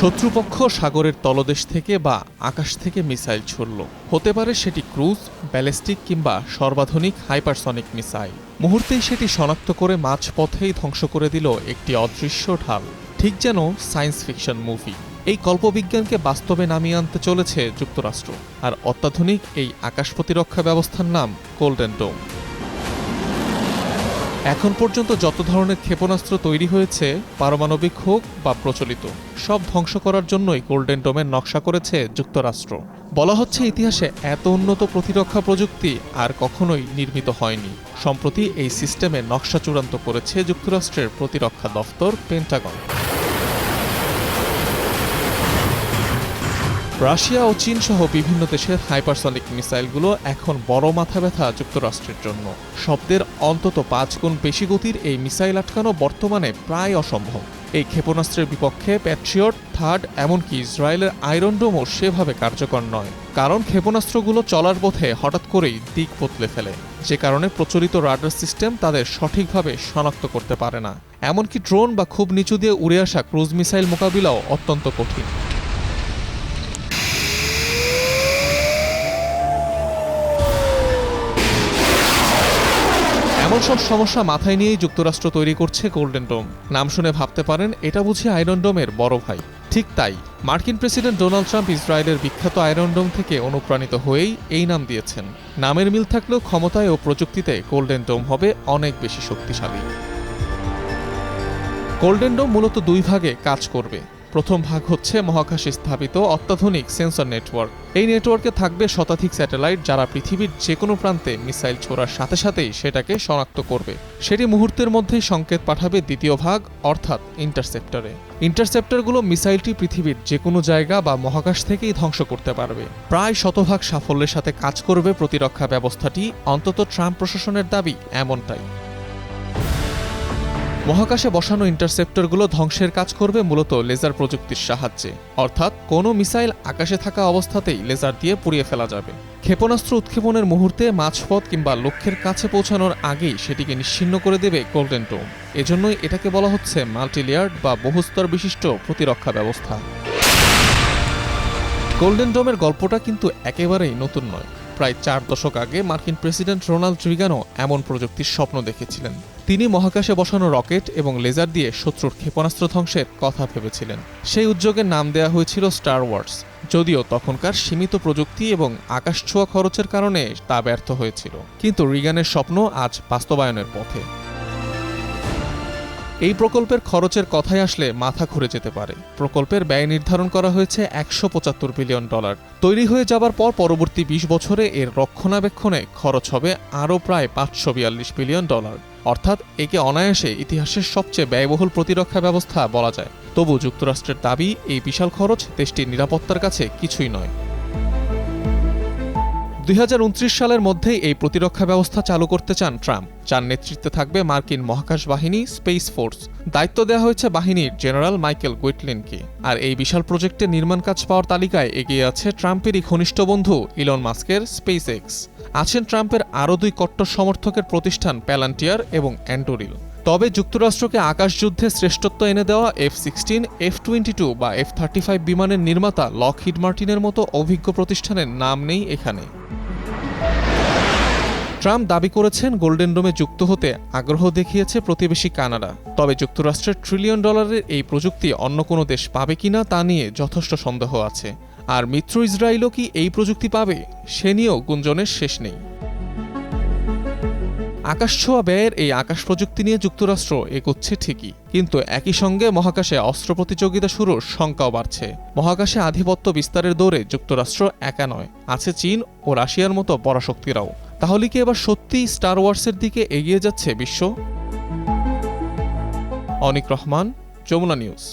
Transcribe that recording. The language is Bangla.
শত্রুপক্ষ সাগরের তলদেশ থেকে বা আকাশ থেকে মিসাইল ছুড়ল। হতে পারে সেটি ক্রুজ, ব্যালিস্টিক কিংবা সর্বাধুনিক হাইপারসনিক মিসাইল। মুহূর্তেই সেটি শনাক্ত করে মাঝপথেই ধ্বংস করে দিল একটি অদৃশ্য ঢাল। ঠিক যেন সায়েন্স ফিকশন মুভি। এই কল্পবিজ্ঞানকে বাস্তবে নামিয়ে আনতে চলেছে যুক্তরাষ্ট্র। আর অত্যাধুনিক এই আকাশ প্রতিরক্ষা ব্যবস্থার নাম গোল্ডেন ডোম। এখন পর্যন্ত যত ধরনের ক্ষেপণাস্ত্র তৈরি হয়েছে, পারমাণবিক হোক বা প্রচলিত, সব ধ্বংস করার জন্যই গোল্ডেন ডোমের নকশা করেছে যুক্তরাষ্ট্র। বলা হচ্ছে ইতিহাসে এত উন্নত প্রতিরক্ষা প্রযুক্তি আর কখনোই নির্মিত হয়নি। সম্প্রতি এই সিস্টেমে নকশা চূড়ান্ত করেছে যুক্তরাষ্ট্রের প্রতিরক্ষা দফতর পেন্টাগন। রাশিয়া ও চীন সহ বিভিন্ন দেশের হাইপারসনিক মিসাইলগুলো এখন বড় মাথা ব্যথা যুক্তরাষ্ট্রের জন্য। শব্দের অন্তত পাঁচ গুণ বেশি গতির এই মিসাইল আটকানো বর্তমানে প্রায় অসম্ভব। এই ক্ষেপণাস্ত্রের বিপক্ষে প্যাট্রিয়ট, থার্ড, এমনকি ইসরায়েলের আয়রন ডোমও সেভাবে কার্যকর নয়। কারণ ক্ষেপণাস্ত্রগুলো চলার পথে হঠাৎ করেই দিক বদলে ফেলে। যে কারণে প্রচলিত রাডার সিস্টেম তাদের সঠিকভাবে শনাক্ত করতে পারে না। এমনকি ড্রোন বা খুব নিচু দিয়ে উড়ে আসা ক্রুজ মিসাইল মোকাবিলাও অত্যন্ত কঠিন। এমন সব সমস্যা মাথায় নিয়েই যুক্তরাষ্ট্র তৈরি করছে গোল্ডেন ডোম নাম শুনে ভাবতে পারেন, এটা বুঝি আয়রন ডোমের বড় ভাই। ঠিক তাই, মার্কিন প্রেসিডেন্ট ডোনাল্ড ট্রাম্প ইসরায়েলের বিখ্যাত আয়রন ডোম থেকে অনুপ্রাণিত হয়েই এই নাম দিয়েছেন। নামের মিল থাকলেও ক্ষমতায় ও প্রযুক্তিতে গোল্ডেন ডোম হবে অনেক বেশি শক্তিশালী। গোল্ডেন ডোম মূলত দুই ভাগে কাজ করবে। প্রথম ভাগ হচ্ছে মহাকাশে স্থাপিত অত্যাধুনিক সেন্সর নেটওয়ার্ক। এই নেটওয়ার্কে থাকবে শতাধিক স্যাটেলাইট যারা পৃথিবীর যে কোনো প্রান্তে মিসাইল ছোড়ার সাথে সাথেই সেটাকে শনাক্ত করবে। সেটি মুহূর্তের মধ্যেই সংকেত পাঠাবে দ্বিতীয় ভাগ, অর্থাৎ ইন্টারসেপ্টরে। ইন্টারসেপ্টরগুলো মিসাইলটি পৃথিবীর যে কোনো জায়গা বা মহাকাশ থেকেই ধ্বংস করতে পারবে। প্রায় শতভাগ সাফল্যের সাথে কাজ করবে প্রতিরক্ষা ব্যবস্থাটি, অন্তত ট্রাম্প প্রশাসনের দাবি এমনটাই। মহাকাশে বসানো ইন্টারসেপ্টরগুলো ধ্বংসের কাজ করবে মূলত লেজার প্রযুক্তির সাহায্যে। অর্থাৎ কোনো মিসাইল আকাশে থাকা অবস্থাতেই লেজার দিয়ে পুড়িয়ে ফেলা যাবে। ক্ষেপণাস্ত্র উৎক্ষেপণের মুহূর্তে মাঝপথ কিংবা লক্ষ্যের কাছে পৌঁছানোর আগেই সেটিকে নিশ্চিহ্ন করে দেবে গোল্ডেন টোম এজন্যই এটাকে বলা হচ্ছে মাল্টিলেয়ার্ড বা বহুস্তর বিশিষ্ট প্রতিরক্ষা ব্যবস্থা। গোল্ডেন ডোমের গল্পটা কিন্তু একেবারেই নতুন নয়। প্রায় চার দশক আগে মার্কিন প্রেসিডেন্ট রোনাল্ড রিগানও এমন প্রযুক্তির স্বপ্ন দেখেছিলেন। তিনি মহাকাশে বসানো রকেট এবং লেজার দিয়ে শত্রুর ক্ষেপণাস্ত্র ধ্বংসের কথা ভেবেছিলেন। সেই উদ্যোগের নাম দেয়া হয়েছিল স্টার ওয়ার্স, যদিও তখনকার সীমিত প্রযুক্তি এবং আকাশ ছোঁয়া খরচের কারণে তা ব্যর্থ হয়েছিল। কিন্তু রিগানের স্বপ্ন আজ বাস্তবায়নের পথে। এই প্রকল্পের খরচের কথায় আসলে মাথা ঘুরে যেতে পারে। প্রকল্পের ব্যয় নির্ধারণ করা হয়েছে একশো পঁচাত্তর বিলিয়ন ডলার। তৈরি হয়ে যাবার পর পরবর্তী বিশ বছরে এর রক্ষণাবেক্ষণে খরচ হবে আরও প্রায় পাঁচশো বিয়াল্লিশ বিলিয়ন ডলার। অর্থাৎ একে অনায়াসে ইতিহাসের সবচেয়ে ব্যয়বহুল প্রতিরক্ষা ব্যবস্থা বলা যায়। তবু যুক্তরাষ্ট্রের দাবি, এই বিশাল খরচ দেশটির নিরাপত্তার কাছে কিছুই নয়। দুই হাজার উনত্রিশ সালের মধ্যেই এই প্রতিরক্ষা ব্যবস্থা চালু করতে চান ট্রাম্প। যার নেতৃত্বে থাকবে মার্কিন মহাকাশ বাহিনী স্পেস ফোর্স। দায়িত্ব দেওয়া হয়েছে বাহিনীর জেনারেল মাইকেল গুইটলিনকে আর এই বিশাল প্রজেক্টের নির্মাণ কাজ পাওয়ার তালিকায় এগিয়ে আছে ট্রাম্পেরই ঘনিষ্ঠ বন্ধু ইলন মাস্কের স্পেস এক্স আছেন ট্রাম্পের আরও দুই কট্টর সমর্থকের প্রতিষ্ঠান প্যালান্টিয়ার এবং অ্যান্টোরিল তবে যুক্তরাষ্ট্রকে আকাশযুদ্ধে শ্রেষ্ঠত্ব এনে দেওয়া F sixteen, F twenty two বা এফ থার্টি ফাইভ বিমানের নির্মাতা লকহিড মার্টিনের মতো অভিজ্ঞ প্রতিষ্ঠানের নাম নেই এখানে। ট্রাম্প দাবি করেছেন গোল্ডেন ডোমে যুক্ত হতে আগ্রহ দেখিয়েছে প্রতিবেশী কানাডা। তবে যুক্তরাষ্ট্রের ট্রিলিয়ন ডলারের এই প্রযুক্তি অন্য কোনো দেশ পাবে কিনা তা নিয়ে যথেষ্ট সন্দেহ আছে। আর মিত্র ইসরায়েলও কি এই প্রযুক্তি পাবে, সে নিয়েও গুঞ্জনের শেষ নেই। আকাশছোঁয়া ব্যয়ের এই আকাশ প্রযুক্তি নিয়ে যুক্তরাষ্ট্র এগোচ্ছে ঠিকই, কিন্তু একই সঙ্গে মহাকাশে অস্ত্র প্রতিযোগিতা শুরুর শঙ্কাও বাড়ছে। মহাকাশে আধিপত্য বিস্তারের দৌড়ে যুক্তরাষ্ট্র একা নয়, আছে চীন ও রাশিয়ার মতো পরাশক্তিরাও। তাহলে কি এবার সত্যিই স্টার ওয়ার্সের দিকে এগিয়ে যাচ্ছে বিশ্ব? অনিক রহমান যমুনা নিউজ।